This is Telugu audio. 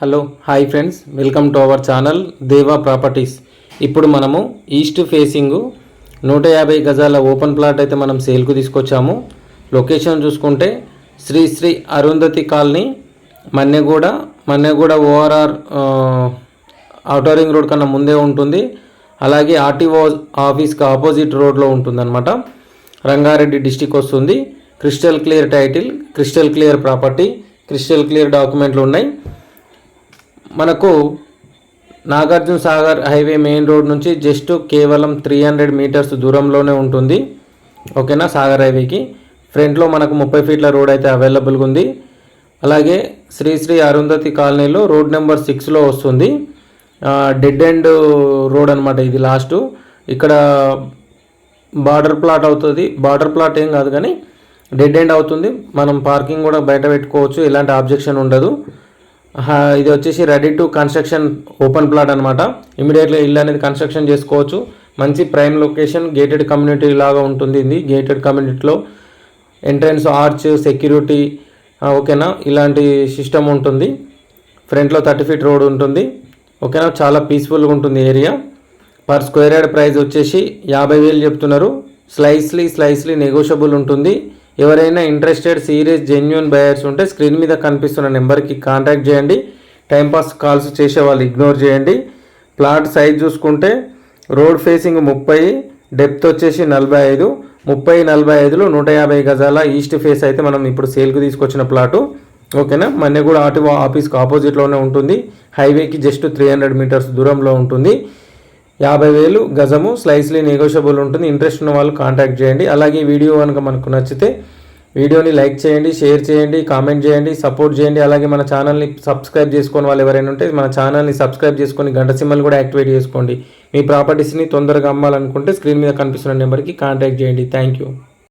Hello hi friends welcome to our channel Deva properties ఇప్పుడు మనము ఈస్ట్ ఫేసింగ్ నూట యాభై గజాల ఓపెన్ ప్లాట్ అయితే మనం సేల్కు తీసుకొచ్చాము. లొకేషన్ చూసుకుంటే Shri Shri Arundhati colony Manneguda Manneguda ORR outer ring road కన్నా ముందే ఉంటుంది. అలాగే ఆర్టీఓ ఆఫీస్కి ఆపోజిట్ రోడ్లో ఉంటుందన్నమాట. రంగారెడ్డి డిస్టిక్ వస్తుంది. Crystal clear title crystal clear property crystal clear డాక్యుమెంట్లు ఉన్నాయి. మనకు Nagarjuna Sagar highway main road నుంచి జస్ట్ కేవలం త్రీ హండ్రెడ్ మీటర్స్ దూరంలోనే ఉంటుంది. ఓకేనా? సాగర్ హైవేకి. ఫ్రంట్లో మనకు ముప్పై ఫీట్ల రోడ్ అయితే అవైలబుల్గా ఉంది. అలాగే శ్రీ శ్రీ అరుంధతి కాలనీలో రోడ్ నెంబర్ సిక్స్లో వస్తుంది. డెడ్ ఎండ్ రోడ్ అనమాట ఇది లాస్ట్ ఇక్కడ బార్డర్ ప్లాట్ అవుతుంది. బార్డర్ ప్లాట్ ఏం కాదు కానీ డెడ్ ఎండ్ అవుతుంది. మనం పార్కింగ్ కూడా బయట పెట్టుకోవచ్చు. ఎలాంటి ఆబ్జెక్షన్ ఉండదు. ఇది వచ్చేసి ready to construction open plot అనమాట ఇమీడియట్గా ఇల్లు అనేది కన్స్ట్రక్షన్ చేసుకోవచ్చు. మంచి ప్రైమ్ లొకేషన్ గేటెడ్ కమ్యూనిటీ లాగా ఉంటుంది ఇది. గేటెడ్ కమ్యూనిటీలో ఎంట్రన్స్ ఆర్చ్ సెక్యూరిటీ ఓకేనా? ఇలాంటి సిస్టమ్ ఉంటుంది. ఫ్రంట్లో థర్టీ ఫీట్ రోడ్ ఉంటుంది. ఓకేనా? చాలా పీస్ఫుల్గా ఉంటుంది area per square yard price వచ్చేసి యాభై వేలు చెప్తున్నారు. స్లైస్లీ స్లైస్లీ నెగోషియబుల్ ఉంటుంది. ఎవరైనా ఇంట్రెస్టెడ్ సీరియస్ జెన్యున్ బయర్స్ ఉంటే స్క్రీన్ మీద కనిపిస్తున్న నెంబర్కి కాంటాక్ట్ చేయండి. టైంపాస్ కాల్స్ చేసే వాళ్ళు ఇగ్నోర్ చేయండి. ప్లాట్ సైజ్ చూసుకుంటే రోడ్ ఫేసింగ్ ముప్పై డెప్త్ వచ్చేసి నలభై ఐదు. ముప్పై నలభై ఐదులో నూట యాభై గజాల ఈస్ట్ ఫేస్ అయితే మనం ఇప్పుడు సేల్కి తీసుకొచ్చిన ప్లాటు ఓకేనా? మన్నెగూడ ఆర్టీఓ ఆఫీస్కి ఆపోజిట్లోనే ఉంటుంది. హైవేకి జస్ట్ త్రీ హండ్రెడ్ మీటర్స్ దూరంలో ఉంటుంది. యాభై వేలు గజము స్లైస్లీ నెగోషియబుల్ ఉంటుంది. ఇంట్రెస్ట్ ఉన్న వాళ్ళు కాంటాక్ట్ చేయండి. అలాగే వీడియో కనుక మనకు నచ్చితే వీడియోని లైక్ చేయండి షేర్ చేయండి కామెంట్ చేయండి సపోర్ట్ చేయండి. అలాగే మన ఛానల్ని సబ్స్క్రైబ్ చేసుకొని వాళ్ళు ఎవరైనా ఉంటే మన ఛానల్ని సబ్స్క్రైబ్ చేసుకొని గంట సిమ్మలు కూడా యాక్టివేట్ చేసుకోండి. మీ ప్రాపర్టీస్ని తొందరగా అమ్మాలనుకుంటే స్క్రీన్ మీద కనిపిస్తున్న నెంబర్కి కాంటాక్ట్ చేయండి. Thank you